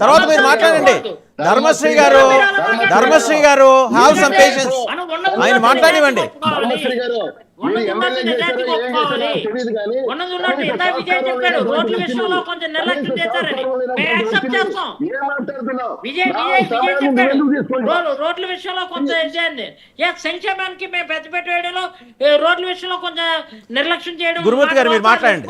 తర్వాత మీరు మాట్లాడండి. ధర్మశ్రీ గారు ధర్మశ్రీ గారు హ్యావ్ సమ్ పేషెన్స్ ఆయన మాట్లాడివ్వండి. రోడ్ల విషయంలో. కొంచెం ఏ సంక్షేమానికి మేము పెద్ద పెట్టేయడంలో రోడ్ల విషయంలో కొంచెం నిర్లక్ష్యం చేయడం గురుమూర్తి గారు, మీరు మాట మాట్లాడండి.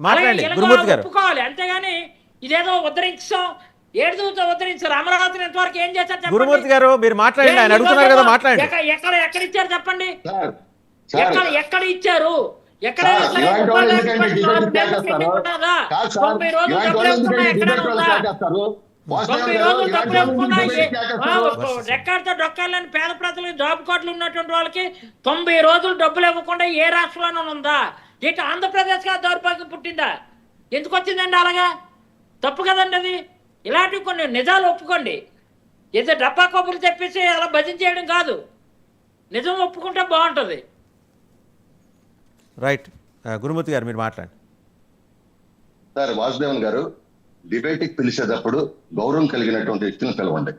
మాట్లాడండి, గురుమూర్తి గారు. ఒప్పుకోవాలి. అంతేగాని ఇదేదో ఉద్ధరించాం ఏడుదూతో ఉద్ధరించారు అమరావతిని ఎంతవరకు ఏం చేశారు చెప్పండి. గురుమూర్తి గారు మీరు మాట్లాడండి ఆయన ఏ అడుగుతున్నారు కదా నియోజకవర్గం మాట్లాడండి. ఎక్కడ ఎక్కడ ఇచ్చారు చెప్పండి? ఎక్కడ ఎక్కడ ఇచ్చారు? ఎక్కడ తొంభై రోజులు డబ్బులు రెక్కాడితో డొక్కాలని పేద ప్రజలకు జాబ్ కార్డులు ఉన్నటువంటి వాళ్ళకి తొంభై రోజులు డబ్బులు ఇవ్వకుండా ఏ రాష్ట్రంలోనూ ఉందా? ఇటు ఆంధ్రప్రదేశ్గా దౌర్భాగ్యం పుట్టిందా? ఎందుకు వచ్చిందండి అలాగా? తప్పు కదండి అది? ఇలాంటివి కొన్ని నిజాలు ఒప్పుకోండి. ఏదో డబ్బా కబుర్లు చెప్పేసి అలా భజన చేయడం కాదు. నిజం ఒప్పుకుంటే బాగుంటుంది. రైట్ గురుమూర్తి గారు మీరు మాట్లాడండి. సార్ వాసుదేవన్ గారు డిబేట్కి పిలిచేటప్పుడు గౌరవం కలిగినటువంటి వ్యక్తిని పిలవండి.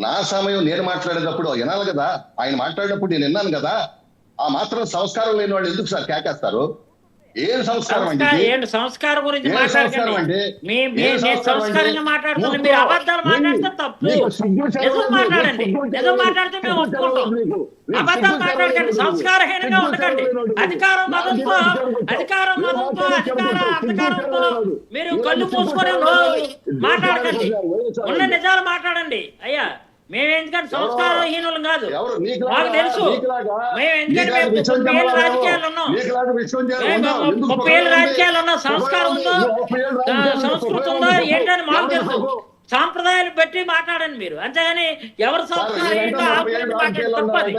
నా సమయం నేను మాట్లాడేటప్పుడు వినాలి కదా? ఆయన మాట్లాడేటప్పుడు నేను విన్నాను కదా? ఆ మాత్రం సంస్కారం లేని వాళ్ళు ఎందుకు సార్ కేకేస్తారు? ఏం సంస్కారం అండి సంస్కారం ఇది? ఏంటి? సంస్కారం గురించి మాట్లాడకండి. సంస్కారంగా మీరు అబద్ధాలు మాట్లాడితే తప్పు. నిజం మాట్లాడండి. నిజం మాట్లాడితే మేము ఒప్పుకుంటాం. అబద్ధాలు మాట్లాడకండి. సంస్కారహీనంగా ఉండకండి. అధికారం. అధికారం అధికార అధికారంతో. మీరు కళ్ళు సిగ్గు మూసుకొని శరం నో- లేదు. మాట్లాడకండి. ఉన్న నిజాలు మాట్లాడండి. అయ్యా. మేము ఎందుకంటే సంస్కారహీనులం కాదు. మాకు తెలుసు. మేము ఎందుకంటే ముప్పై ఏళ్ళు రాజకీయాలు ఉన్నాం ముప్పై ఏళ్ళు రాజకీయాలు? ఉన్నాం సంస్కారం ఉందో? సంస్కృతి ఉందో. ఏంటని మాకు తెలుసు? సాంప్రదాయాలు బట్టి మాట్లాడండి మీరు. అంతేగాని ఎవరు సంస్కారం ఏంటో తప్పది.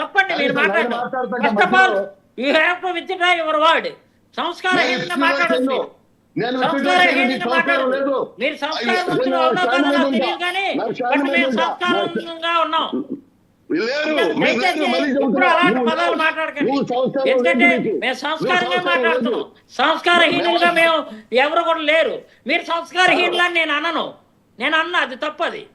తప్పండి మీరు మాట్లాడడం. First of all you have to with your word సంస్కారహీనంగా మాట్లాడచ్చు మీరు. నేను మీరు సంస్కారంగా ఉన్నాం. అలాంటి పదాలు. మాట్లాడకండి. ఎందుకంటే. మేము సంస్కారంగా మాట్లాడుతున్నాం. సంస్కారహీనులుగా మేము ఎవరు కూడా లేరు. మీరు సంస్కారహీనులని నేను అనను. నేను అన్నా అది తప్పది.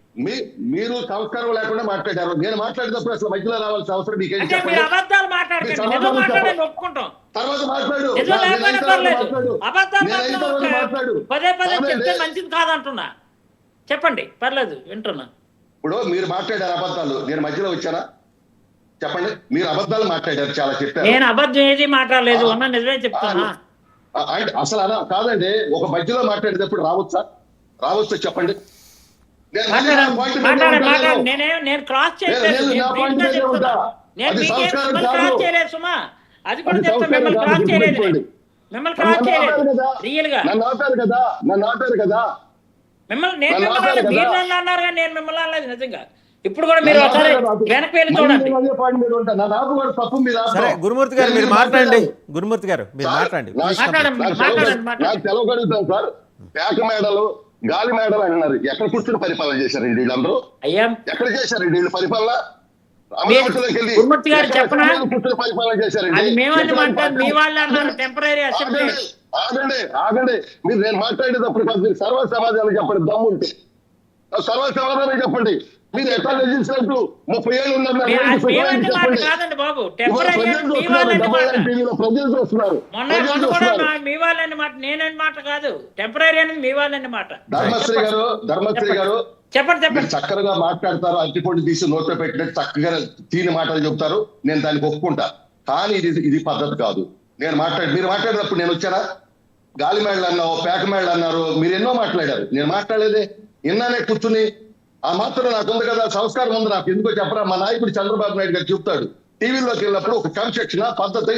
మీరు సంస్కారం లేకుండా మాట్లాడారు. నేను మాట్లాడేటప్పుడు అసలు మధ్యలో రావాల్సిన అవసరం మీకేం అబద్ధాలు మాట్లాడకండి. మాట్లాడండి ఒప్పుకుంటాం. తర్వాత మాట్లాడు. పదే పదే. చెప్తే మంచిది కాదంటున్నా. చెప్పండి పర్లేదు వింటున్నా. ఇప్పుడు మీరు మాట్లాడారు అబద్ధాలు. నేను మధ్యలో వచ్చానా? చెప్పండి. మీరు అబద్ధాలు మాట్లాడారు చాలా చెప్పారు. నేను అబద్ధం ఏది మాట్లాడలేదు ఉన్న నిజమే చెప్తున్నా. ఆ, అంటే అసలు అలా కాదండి. ఒక మధ్యలో మాట్లాడేటప్పుడు రావచ్చా? రావచ్చా చెప్పండి. నేను. క్రాస్ చేయలేదు సుమా. అది కూడా చెప్తా మిమ్మల్ని కాదు, క్రాస్ చేయలేదు. మిమ్మల్ని క్రాస్ నన్ను చేయలేదు. రియల్గా. నన్ను ఆపారు కదా నన్ను ఆపారు కదా. మిమ్మల్ని నేను మిమ్మల్ని మీరు. నన్ను అన్నారు కానీ నేను మిమ్మల్ని అనలేదు నిజంగా. ఇప్పుడు కూడా మీరు ఒకసారి. వెనక్కి వెళ్ళి చూడండి. సరే గురుమూర్తి గారు మీరు మాట్లాడండి. గురుమూర్తి గారు మీరు మాట్లాడండి. తెలవగలుగుతాం సార్. పేక మేడలు గాలి మేడలు అంటున్నారు ఎక్కడ కూర్చుని పరిపాలన చేశారు వీళ్ళందరూ? అయ్యా. ఎక్కడ చేశారు వీళ్ళు పరిపాలన? గురుమూర్తి గారు చెప్పనా? అది మేమని మాట్లాడు మీ వాళ్ళు అన్నారు టెంపరీ అసెంబ్లీ ఆగండి ఆగండి ఆగండి. మీరు నేను మాట్లాడేటప్పుడు మీరు సర్వ సమాధానం చెప్పండి దమ్ము ఉంటే ఆ సర్వ సమాధానం చెప్పండి. మీరు ఎట్లా లెజిస్లేటివ్ ముప్పై ఏళ్ళు మాట కాదండి బాబు. మీ వాళ్ళని నేనని కాదు. టెంపరీ అనేది మీ వాళ్ళని మాట? ధర్మశ్రీ గారు ధర్మశ్రీ గారు చెప్పండి చెప్పండి. చక్కగా మాట్లాడతారు అరటిపండు తీసి నోట్లో పెట్టినట్టు చక్కగా తీని మాటలు చెప్తారు. నేను దానికి ఒప్పుకుంటా. కానీ ఇది ఇది పద్ధతి కాదు. నేను మాట్లాడి మీరు మాట్లాడినప్పుడు నేను వచ్చానా? గాలి మేడలు అన్నావు పేక మేడలు అన్నారు. మీరు ఎన్నో మాట్లాడారు. నేను మాట్లాడలేదే విన్నానే కూర్చుని ఆ మాత్రం నాకు ఉంది కదా సంస్కారం ఉంది నాకు. ఎందుకో చెప్పరా మా నాయకుడు చంద్రబాబు నాయుడు గారు చెప్తాడు. టీవీలోకి వెళ్ళినప్పుడు ఒక క్రమశిక్షణ పద్ధతి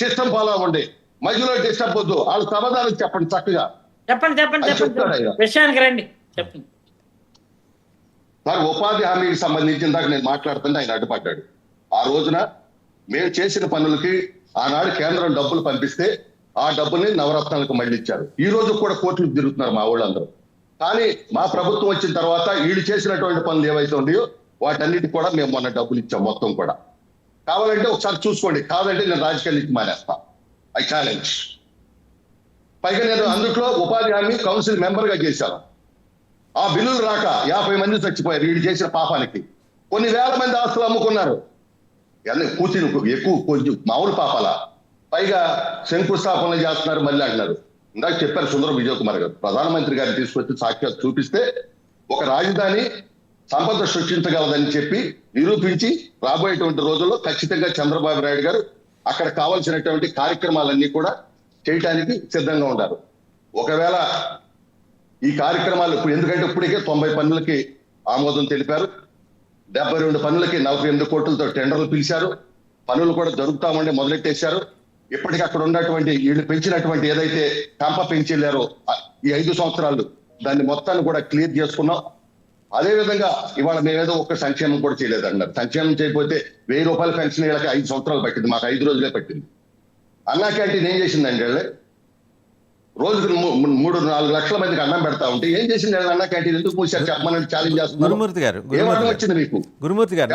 సిస్టమ్ ఫాలో అవ్వండి. మధ్యలో డిస్టర్బ్ వద్దు. వాళ్ళ సమాధానం చెప్పండి చక్కగా. చెప్పండి చెప్పండి చెప్పండి. విషయానికి రండి. చెప్పండి. సార్ ఉపాధి హామీకి సంబంధించిన దాకా నేను మాట్లాడుతుంటే ఆయన అడ్డుపడ్డాడు. ఆ రోజున మేము చేసిన పనులకి ఆనాడు కేంద్రం డబ్బులు పంపిస్తే ఆ డబ్బుల్ని నవరత్నాలకు మళ్ళీ ఇచ్చారు ఈ రోజు కూడా కోర్టులు తిరుగుతున్నారు మా వాళ్ళందరూ కానీ మా ప్రభుత్వం వచ్చిన తర్వాత వీళ్ళు చేసినటువంటి పనులు ఏవైతే ఉన్నాయో వాటన్నిటి కూడా మేము మొన్న డబ్బులు ఇచ్చాం మొత్తం కూడా. కావాలంటే ఒకసారి చూసుకోండి. కాదంటే నేను రాజకీయాల నుంచి మానేస్తా. I challenge. పైగా నేను అందుట్లో ఉపాధి హామీ కౌన్సిల్ మెంబర్గా చేశాను. ఆ బిల్లులు రాక యాభై మంది చచ్చిపోయారు వీళ్ళు చేసిన పాపానికి. కొన్ని వేల మంది ఆస్తులు అమ్ముకున్నారు. అన్నీ ఎక్కువ కొంచెం మామూలు పాపాల. పైగా శంకుస్థాపనలు చేస్తున్నారు మళ్ళీ అంటున్నారు. ఇందాక చెప్పారు సుందర విజయ్ కుమార్ గారు. ప్రధానమంత్రి గారిని తీసుకొచ్చి సాక్ష్యాలు చూపిస్తే ఒక రాజధాని సంపద సృష్టించగలదని చెప్పి నిరూపించి రాబోయేటువంటి రోజుల్లో ఖచ్చితంగా చంద్రబాబు నాయుడు గారు అక్కడ కావాల్సినటువంటి కార్యక్రమాలన్నీ కూడా చేయటానికి సిద్ధంగా ఉన్నారు. ఒకవేళ ఈ కార్యక్రమాలు ఇప్పుడు ఎందుకంటే ఇప్పటికే తొంభై పనులకి ఆమోదం తెలిపారు. డెబ్బై రెండు పనులకి నలభై ఎనిమిది కోట్లతో టెండర్లు పిలిచారు. పనులు కూడా జరుగుతామని మొదలెట్టేశారు. ఇప్పటికి అక్కడ ఉన్నటువంటి వీళ్ళు పెంచినటువంటి ఏదైతే కంప పెంచి వెళ్ళారో ఆ- ఈ ఐదు సంవత్సరాలు దాన్ని మొత్తాన్ని కూడా క్లియర్ చేసుకున్నాం. అదే విధంగా ఇవాళ మేమేదో ఒక్క సంక్షేమం కూడా చేయలేదు అన్నారు సంక్షేమం చేయకపోతే వెయ్యి రూపాయల పెన్షన్ వీళ్ళకి ఐదు సంవత్సరాలు పట్టింది మాకు ఐదు రోజులే పట్టింది. అన్నా క్యాంటీన్ ఏం చేసిందండి వీళ్ళే? రోజుకు మూడు నాలుగు లక్షల మందికి అన్నం పెడతా ఉంటే ఏం చేసింది అన్నా క్యాంటీన్? ఎందుకు మూసారు? చెప్పమని ఛాలెంజ్ చేస్తున్నారు. గురుమూర్తి గారు వచ్చింది మీకు? గురుమూర్తి గారు